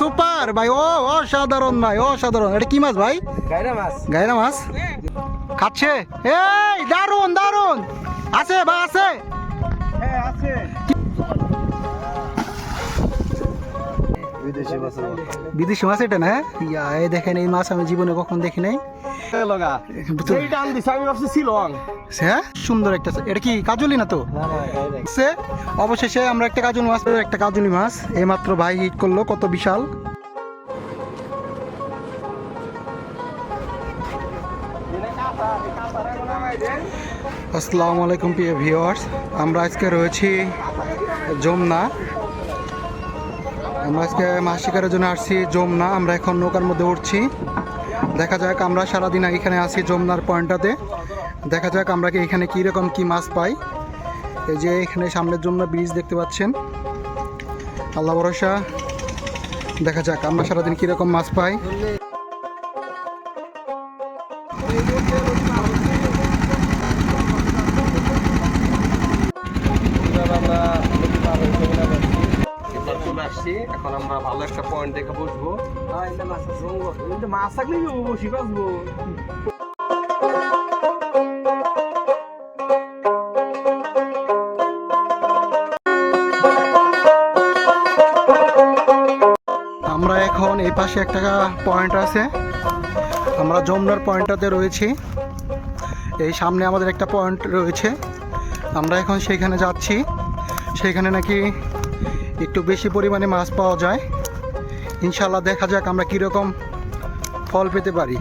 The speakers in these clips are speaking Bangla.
সুপার ভাই ও অসাধারণ ভাই অসাধারণ। এটা কি মাছ ভাই? গাইরা মাছ। গায়রা মাছ? খাচ্ছে? এই দারুণ দারুণ আছে বা আছে। হ্যাঁ বিদেশি মতো বিদেশি মাছ এটা না? এই দেখেন এই মাছ আমি জীবনে কখন দেখি নাই। লগা এই টান দিছে আমি ভাবছি শিলং। হ্যাঁ সুন্দর একটা এটা কি কাজলি না তো? না না গাইরা সে? অবশেষে আমরা একটা কাজল মাছ একটা কাজলি মাছ এইমাত্র ভাই হিট করল কত বিশাল। আসসালামু আলাইকুম প্রিয় ভিউয়ার্স আমরা আজকে রয়েছি যমুনা। আমরা আজকে মাছ শিকারের জন্য আসছি যমুনা, আমরা এখন নৌকার মধ্যে উঠছি। দেখা যাক আমরা সারাদিন এখানে আছি যমুনার পয়েন্টটাতে। দেখা যাক আমরা কি এখানে কীরকম কি মাছ পাই। এই যে এখানে সামনের জন্য ব্রিজ দেখতে পাচ্ছেন। আল্লাহ ভরসা। দেখা যাক আমরা সারাদিন কীরকম মাছ পাই আমরা নদী পার হয়ে চলে যাচ্ছি এবার চলে আসছি এখন আমরা ভালো একটা পয়েন্ট দেখে বসবো। মাছ থাকলে বসি বাঁচবো আমরা এখন এই পাশে একটা পয়েন্ট আছে। আমরা যমুনার পয়েন্টটাতে রয়েছি। এই সামনে আমাদের একটা পয়েন্ট রয়েছে। আমরা এখন সেখানে যাচ্ছি। সেখানে নাকি একটু বেশি পরিমাণে মাছ পাওয়া যায়। ইনশাল্লাহ দেখা যাক আমরা কীরকম ফল পেতে পারি।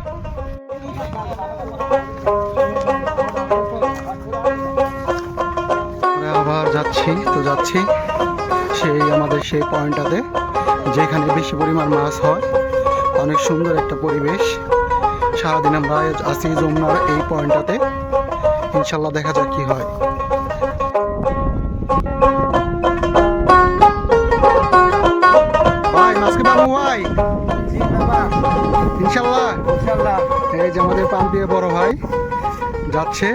আবার যাচ্ছি, তো যাচ্ছি সেই আমাদের সেই পয়েন্টটাতে, যেখানে বেশি পরিমাণ মাছ হয়। অনেক সুন্দর একটা পরিবেশ। সারাদিন আমরা আসি যমুনার এই পয়েন্টটাতে। ইনশাল্লাহ দেখা যাক কি হয়। ভাই। ইনশাল্লাহ। এই যে আমাদের পাম্পিয়ে বড় ভাই যাচ্ছে।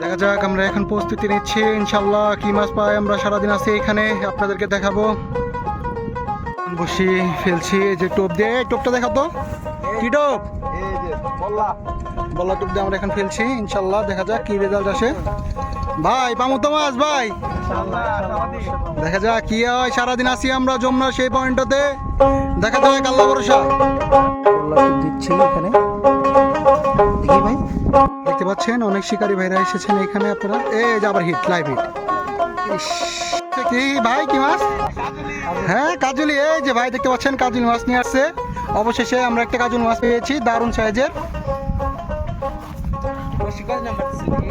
দেখা যাক, আমরা এখন প্রস্তুতি নিচ্ছি। ইনশাল্লাহ কি মাছ পাই আমরা সারাদিন আছি এখানে। আপনাদেরকে দেখাবো। বসি ফেলছি যে টোপ দিয়ে। টোপটা দেখাতো কি টোপ? বল্লা দিয়ে আমরা এখন ফেলছি, ইনশাল্লাহ, দেখা যাক কি রেজাল্ট আসে। ভাই, পামু তো মাছ, ভাই। দেখা যাক কি হয়, সারাদিন আসি আমরা সেই পয়েন্টটাতে। দেখা যাক, আল্লাহ ভরসা। দিচ্ছি এখানে। দেখতে পাচ্ছেন, অনেক শিকারী ভাইরা এসেছেন এখানে আপনারা। এই যে হিট লাইভ হিট কি, ভাই, কি মাছ? হ্যাঁ কাজুলি, এই যে ভাই, দেখতে পাচ্ছেন, কাজুলি মাছ নিয়ে আসছে। অবশেষে আমরা একটা কাজুলি মাছ পেয়েছি, দারুণ সাইজের শিকার নাম্বার নয়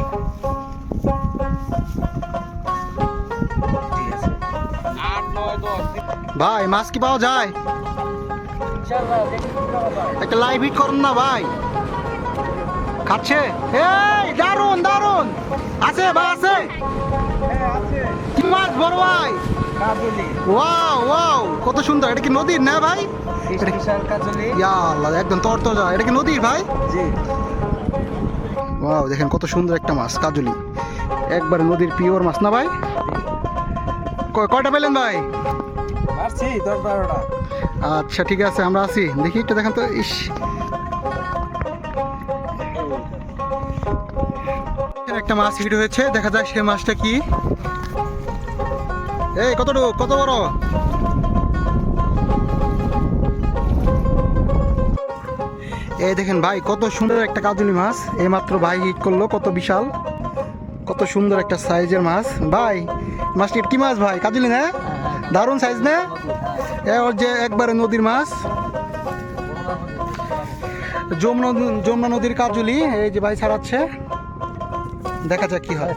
ভাই মাছ কি পাওয়া যায়? একটা লাইভ হিট করুন না ভাই। খাচ্ছে? এই দারুণ দারুণ আছে আছে। হ্যাঁ কি মাছ বড় ভাই? ওয়াও ওয়াও কত সুন্দর। এটা কি নদীর না ভাই? ইয়া আল্লাহ একদম তরতাজা। এটা কি নদীর ভাই? জি। ওয়াও দেখেন কত সুন্দর একটা মাছ কাজলি। একবার নদীর পিওর মাছ না ভাই? কয়- কয়টা পেলেন ভাই? আচ্ছা ঠিক আছে আমরা আছি। দেখি একটু দেখেন তো ইস। একটা মাছ হিট হয়েছে দেখা যাক সেই মাছটা কি। এই কতটুকু? কত বড়? এই দেখেন ভাই, কত সুন্দর একটা কাজুলি মাছ। এই মাত্র ভাই হিট করল, কত বিশাল। কত সুন্দর একটা সাইজের মাছ। ভাই, মাছটি কি মাছ ভাই? কাজুলি না? দারুণ সাইজ না? এ ওর যে একবারে নদীর মাছ। যমুনা যমুনা নদীর কাজুলি, এই যে ভাই ছাড়াচ্ছে। দেখা যাক কি হয়।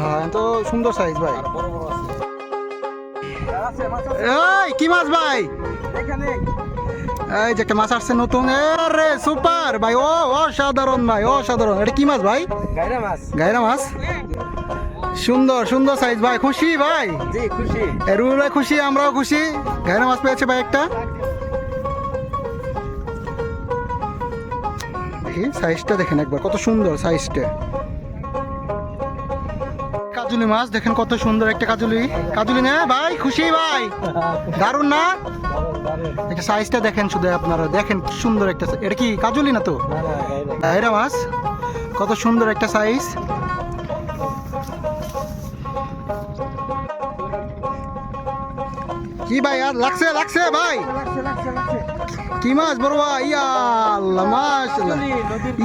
হ্যাঁ তো সুন্দর সাইজ ভাই। কি মাছ ভাই? এই যে একটা মাছ আসছে নতুন। এ রে সুপার ভাই ও অসাধারণ ভাই অসাধারণ। এটা কি মাছ ভাই? গাইরা মাছ। গায়রা মাছ? সুন্দর সুন্দর সাইজ ভাই খুশি ভাই? জি খুশি। রুল ভাই খুশি আমরাও খুশি। গায়রা মাছ পেয়েছে ভাই একটা। দেখি সাইজটা দেখেন একবার কত সুন্দর সাইজটা কাজুলি মাছ দেখেন কত সুন্দর একটা কাজুলি। কাজুলি না ভাই খুশি ভাই। দারুণ না? একটা সাইজটা দেখেন শুধু আপনারা দেখেন সুন্দর একটা এটা কি কাজুলি না তো? এরা মাছ। কত সুন্দর একটা সাইজ কি ভাই আর লাগছে লাগছে ভাই? কি মাছ বড় ইয়া আল্লাহ মাছ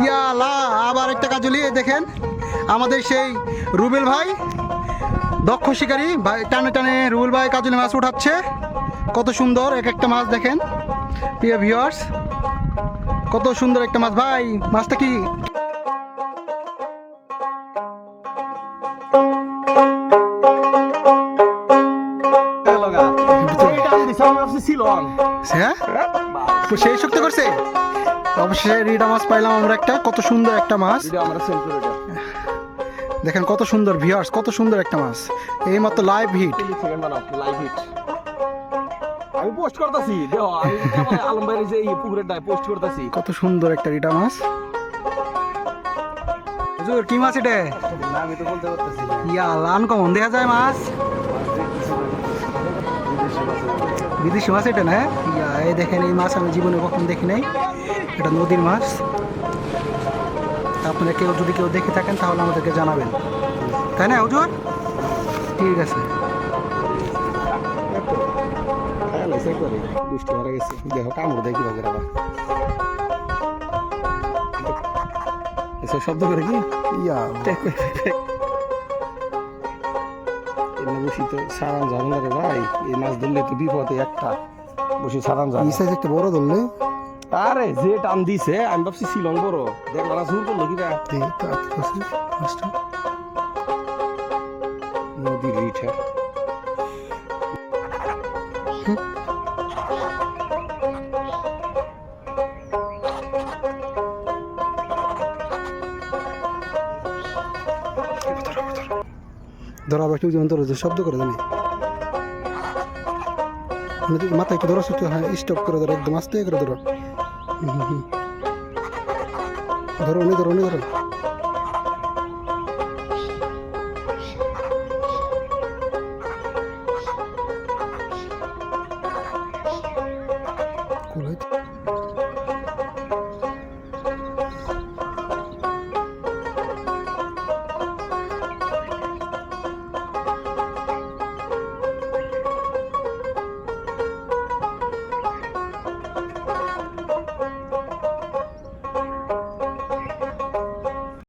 ইয়া আল্লাহ আবার একটা কাজলি দেখেন। আমাদের সেই রুবেল ভাই দক্ষ শিকারী। ভাই টানে টানে রুবেল ভাই কাজলি মাছ উঠাচ্ছে। কত সুন্দর এক একটা মাছ দেখেন। প্রিয় ভিউয়ার্স কত সুন্দর একটা মাছ। ভাই, মাছটা কি? সেই শক্ত করছে? অবশ্যই রিডা মাছ পাইলাম আমরা একটা। কত সুন্দর একটা মাছ। দেখেন কত সুন্দর ভিউয়ার্স কত সুন্দর একটা মাছ। এই মাত্র লাইভ হিট আমি পোস্ট করতেছি। দেখো আমি আলম ভাইয়ের যে এই পোস্ট করতেছি। কত সুন্দর একটা রিডা মাছ। হুজুর কি মাছ এটা? আমি তো বলতে পারতেছি ইয়া আনকমন দেখা যায় মাছ? বিদেশি মাছ এটা না? ইয়া এই দেখেন এই মাছ আমি জীবনে কখন দেখি নাই। এটা নদীর মাছ। আপনারা কেউ যদি কেউ দেখে থাকেন তাহলে আমাদেরকে জানাবেন। তাই না হুজুর? ঠিক আছে। লাইসে করে দুষ্টি মারা গেছে দেখো কামড় দেয় কীভাবে আবার শব্দ করে কি? ইয়া বসি তো সারান যাবে না রে ভাই এই মাছ ধরলে তো বিপদে একটা। বসি সারান যাবে এই সাইজ একটা বড় ধরলে? আরে যে টান দিছে আমি ভাবছি শিলং বড়। দেখলা না জোর করল দেখি আটকে নদীর রিঠা। ধরো আবার একটু যেমন যে শব্দ করে জানি। মানে মাথায় একটু ধরা একটু হ্যাঁ স্টপ করে ধরো, একদম আস্তে করে ধরো। ধরো উনি ধরো উনি ধরো।